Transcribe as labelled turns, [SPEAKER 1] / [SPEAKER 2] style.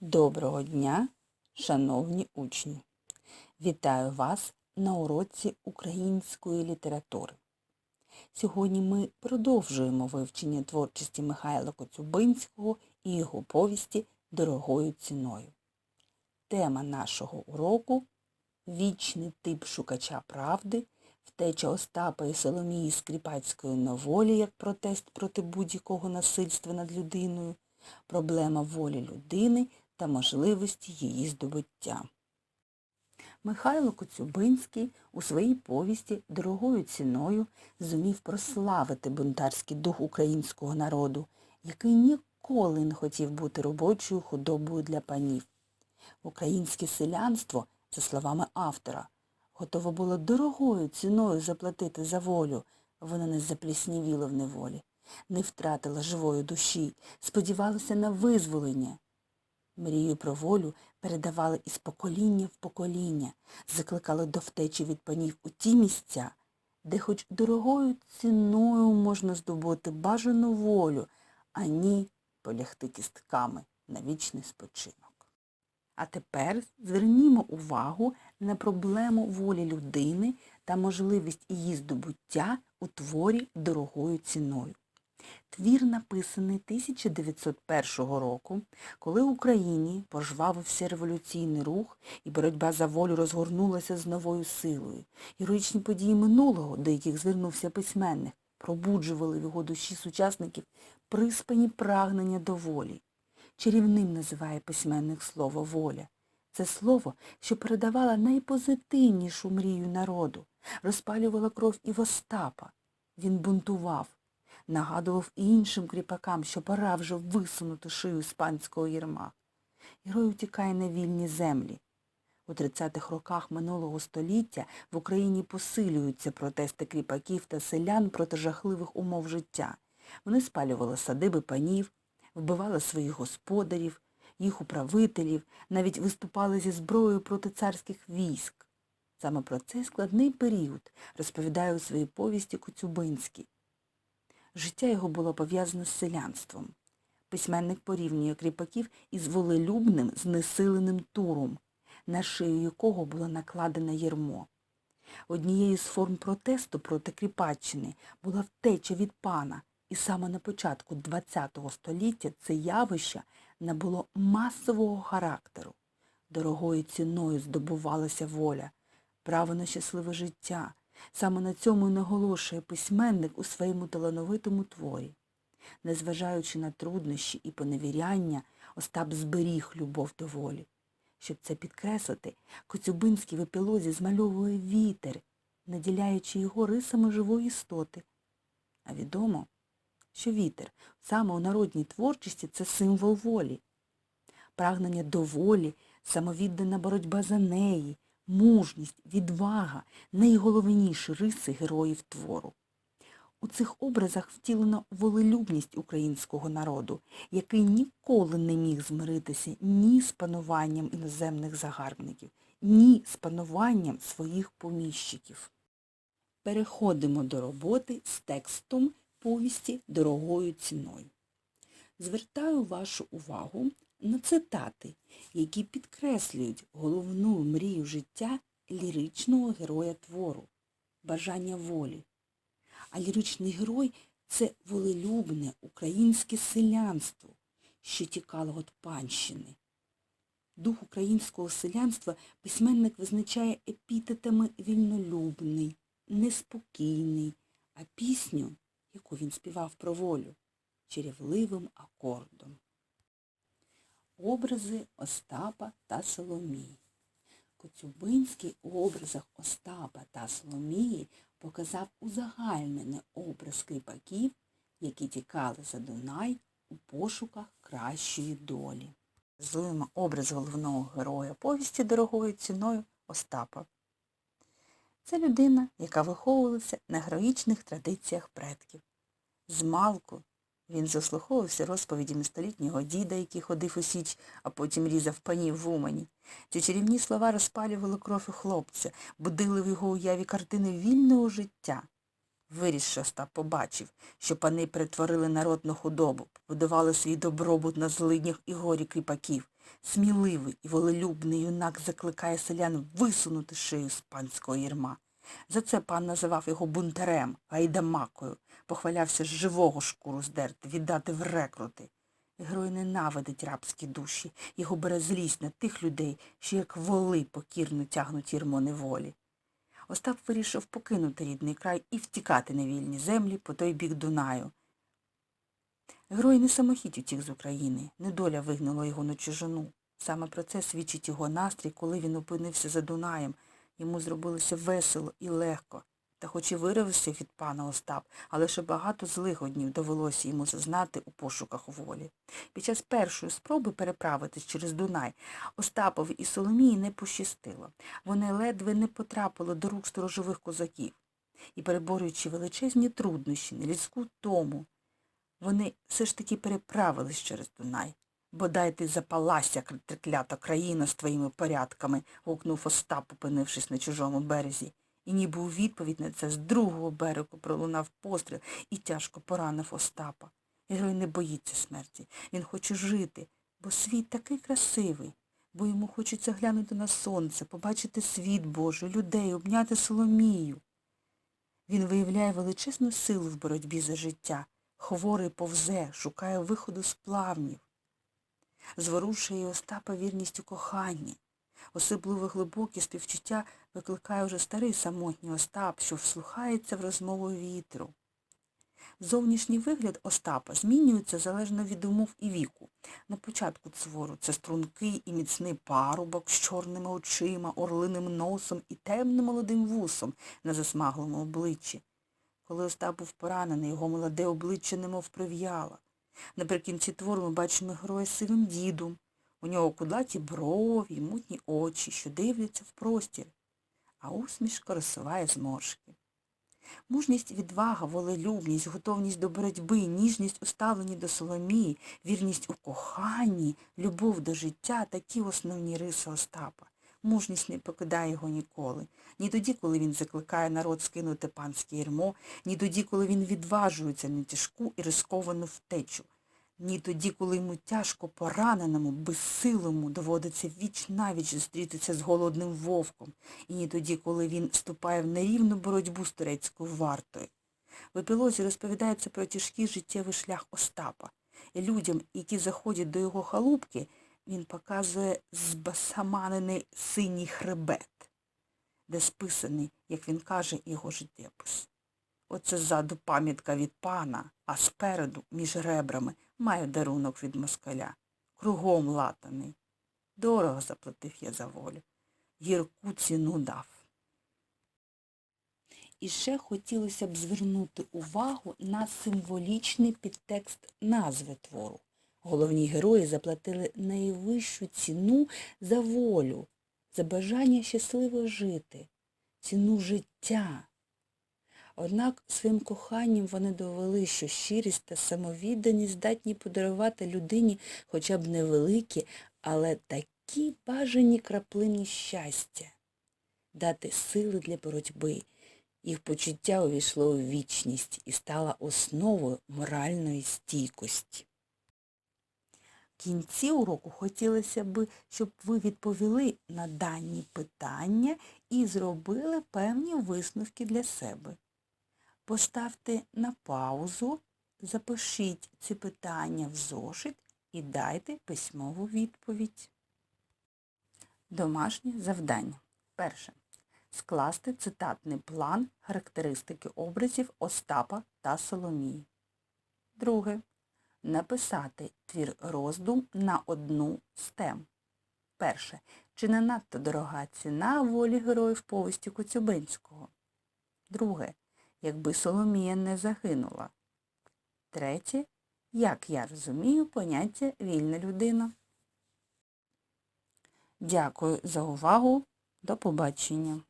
[SPEAKER 1] Доброго дня, шановні учні! Вітаю вас на уроці української літератури. Сьогодні ми продовжуємо вивчення творчості Михайла Коцюбинського і його повісті Дорогою ціною. Тема нашого уроку Вічний тип шукача правди, втеча Остапа і Соломії Скріпацької новолі як протест проти будь-якого насильства над людиною, проблема волі людини та можливості її здобуття. Михайло Коцюбинський у своїй повісті дорогою ціною зумів прославити бунтарський дух українського народу, який ніколи не хотів бути робочою худобою для панів. Українське селянство, за словами автора, готово було дорогою ціною заплатити за волю, воно не запліснівіло в неволі, не втратило живої душі, сподівалося на визволення. Мрію про волю передавали із покоління в покоління, закликали до втечі від панів у ті місця, де хоч дорогою ціною можна здобути бажану волю, а ні полягти кістками на вічний спочинок. А тепер звернімо увагу на проблему волі людини та можливість її здобуття у творі дорогою ціною. Твір написаний 1901 року, коли в Україні пожвавився революційний рух і боротьба за волю розгорнулася з новою силою. Героїчні події минулого, до яких звернувся письменник, пробуджували в його душі сучасників приспані прагнення до волі. Чарівним називає письменник слово воля. Це слово, що передавало найпозитивнішу мрію народу, розпалювало кров і в Остапа. Він бунтував, нагадував іншим кріпакам, що пора вже висунути шию з панського єрма. Герой утікає на вільні землі. У 30-х роках минулого століття в Україні посилюються протести кріпаків та селян проти жахливих умов життя. Вони спалювали садиби панів, вбивали своїх господарів, їх управителів, навіть виступали зі зброєю проти царських військ. Саме про цей складний період розповідає у своїй повісті Коцюбинський. Життя його було пов'язане з селянством. Письменник порівнює кріпаків із волелюбним, знесиленим туром, на шию якого було накладене єрмо. Однією з форм протесту проти кріпаччини була втеча від пана, і саме на початку ХХ століття це явище набуло масового характеру. Дорогою ціною здобувалася воля, право на щасливе життя. Саме на цьому і наголошує письменник у своєму талановитому творі. Незважаючи на труднощі і поневіряння, Остап зберіг любов до волі. Щоб це підкреслити, Коцюбинський в епілозі змальовує вітер, наділяючи його рисами живої істоти. А відомо, що вітер саме у народній творчості це символ волі. Прагнення до волі, самовіддана боротьба за неї, мужність, відвага найголовніші риси героїв твору. У цих образах втілено волелюбність українського народу, який ніколи не міг змиритися ні з пануванням іноземних загарбників, ні з пануванням своїх поміщиків. Переходимо до роботи з текстом повісті дорогою ціною. Звертаю вашу увагу на цитати, які підкреслюють головну мрію життя ліричного героя твору бажання волі. А ліричний герой це волелюбне українське селянство, що тікало від панщини. Дух українського селянства письменник визначає епітетами вільнолюбний, неспокійний, а пісню, яку він співав про волю, чарівливим акордом. Образи Остапа та Соломії. Коцюбинський у образах Остапа та Соломії показав узагальнений образ кріпаків, які тікали за Дунай у пошуках кращої долі. Зуємо образ головного героя повісті дорогою ціною Остапа. Це людина, яка виховувалася на героїчних традиціях предків. Змалку він заслуховувався розповідями столітнього діда, який ходив у січ, а потім різав панів в Умані. Ці чарівні слова розпалювали кров у хлопця, будили в його уяві картини вільного життя. Виріс Остап побачив, що пани перетворили народ на худобу, побудували свій добробут на злиднях і горі кріпаків. Сміливий і волелюбний юнак закликає селян висунути шию з панського єрма. За це пан називав його бунтарем, гайдамакою, похвалявся з живого шкуру здерти, віддати в рекрути. Герой ненавидить рабські душі, його бере злість на тих людей, що як воли покірно тягнуть єрмо неволі. Остап вирішив покинути рідний край і втікати на вільні землі по той бік Дунаю. Герой не самохідь утік з України, недоля вигнала його на чужину. Саме про це свідчить його настрій, коли він опинився за Дунаєм. Йому зробилося весело і легко. Та хоч і вирився від пана Остап, але ще багато злих днів довелося йому зазнати у пошуках волі. Під час першої спроби переправитись через Дунай Остапові і Соломії не пощастило. Вони ледве не потрапили до рук сторожових козаків. І, переборюючи величезні труднощі, нелюдську тому, вони все ж таки переправились через Дунай. Бодай ти запалася, треклята країна з твоїми порядками, гукнув Остап, опинившись на чужому березі. І ніби у відповідь на це з другого берегу пролунав постріл і тяжко поранив Остапа. Герой не боїться смерті. Він хоче жити, бо світ такий красивий, бо йому хочеться глянути на сонце, побачити світ Божий, людей, обняти Соломію. Він виявляє величезну силу в боротьбі за життя, хворий повзе, шукає виходу з плавнів. Зворушує Остапа вірність у коханні. Особливо глибокі співчуття викликає вже старий самотній Остап, що вслухається в розмову вітру. Зовнішній вигляд Остапа змінюється залежно від умов і віку. На початку цвору це стрункий і міцний парубок з чорними очима, орлиним носом і темним молодим вусом на засмаглому обличчі. Коли Остап був поранений, його молоде обличчя немов прив'яло. Наприкінці твору ми бачимо героя сивим дідом. У нього кудлаті брові, мутні очі, що дивляться в простір, а усмішка розсуває зморшки. Мужність, відвага, волелюбність, готовність до боротьби, ніжність у ставленні до Соломії, вірність у коханні, любов до життя такі основні риси Остапа. Мужність не покидає його ніколи. Ні тоді, коли він закликає народ скинути панське ярмо, ні тоді, коли він відважується на тяжку і рисковану втечу, ні тоді, коли йому тяжко пораненому, безсилому доводиться віч навіч зустрітися з голодним вовком, і ні тоді, коли він вступає в нерівну боротьбу з турецькою вартою. В епілозі розповідається про тяжкий життєвий шлях Остапа. І людям, які заходять до його халупки, він показує збасаманений синій хребет, де списаний, як він каже, його життєпис. Оце ззаду пам'ятка від пана, а спереду, між ребрами, маю дарунок від москаля. Кругом латаний. Дорого заплатив я за волю. Гірку ціну дав. І ще хотілося б звернути увагу на символічний підтекст назви твору. Головні герої заплатили найвищу ціну за волю, за бажання щасливо жити, ціну життя. Однак своїм коханням вони довели, що щирість та самовідданість здатні подарувати людині хоча б невеликі, але такі бажані краплині щастя, дати сили для боротьби. Їх почуття увійшло у вічність і стало основою моральної стійкості. Кінці уроку хотілося б, щоб ви відповіли на дані питання і зробили певні висновки для себе. Поставте на паузу, запишіть ці питання в зошит і дайте письмову відповідь. Домашнє завдання. Перше. Скласти цитатний план характеристики образів Остапа та Соломії. Друге. Написати твір роздум на одну з тем. Перше. Чи не надто дорога ціна волі героїв повісті Коцюбинського? Друге якби Соломія не загинула. Третє, як я розумію поняття вільна людина. Дякую за увагу. До побачення.